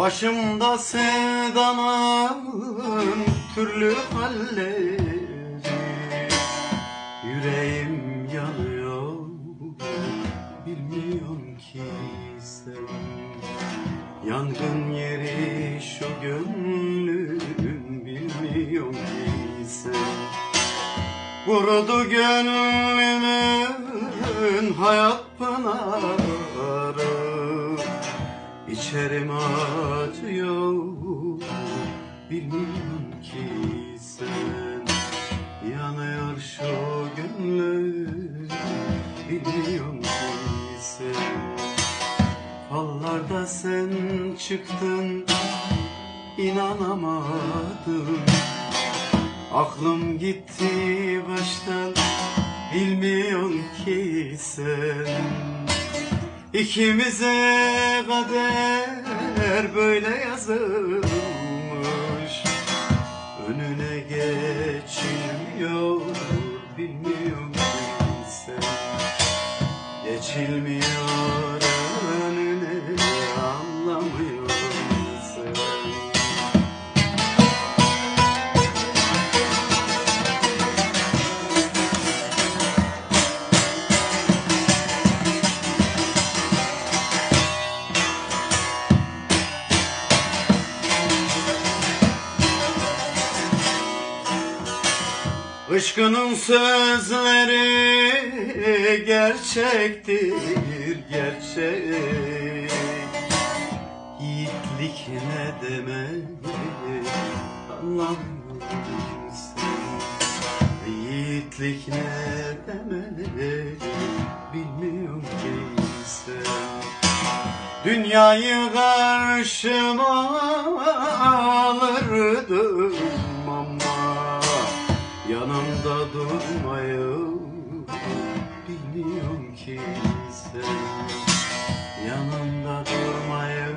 Başımda sevdanın türlü halleri. Yüreğim yanıyor bilmiyorum ki sen. Yangın yeri şu gönlüm bilmiyorum ki sen. Kurudu gönlümün hayat pınarı İçerim acıyor Bilmiyorum ki sen Yanıyor şu gönlüm Bilmiyorum ki sen Fallarda sen çıktın. İnanamadım. Aklım gitti baştan. Bilmiyorum ki sen İkimize kader böyle yazılmış. Önüne geçilmiyor bilmiyorum sen? Geçilmiyor Işkının sözleri gerçektir gerçek. Yiğitlik ne demek anlamıyorum. Sen Yiğitlik ne demek bilmiyorum ki sen Dünyayı karşıma alırdım ama Yanımda durmayı bilmiyorum ki sen Yanımda durmayı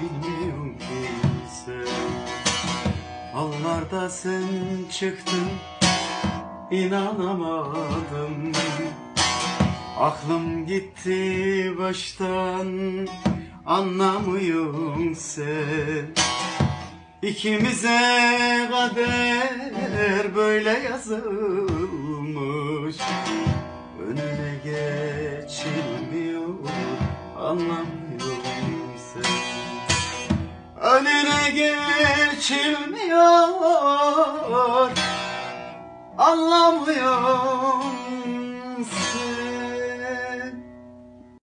bilmiyorum ki sen Hallarda sen çıktın. İnanamadım. Aklım gitti baştan. Anlamıyorum sen İkimize kader böyle yazılmış. Önüne geçilmiyor anlamıyorum sen Önüne geçilmiyor anlamıyorum sen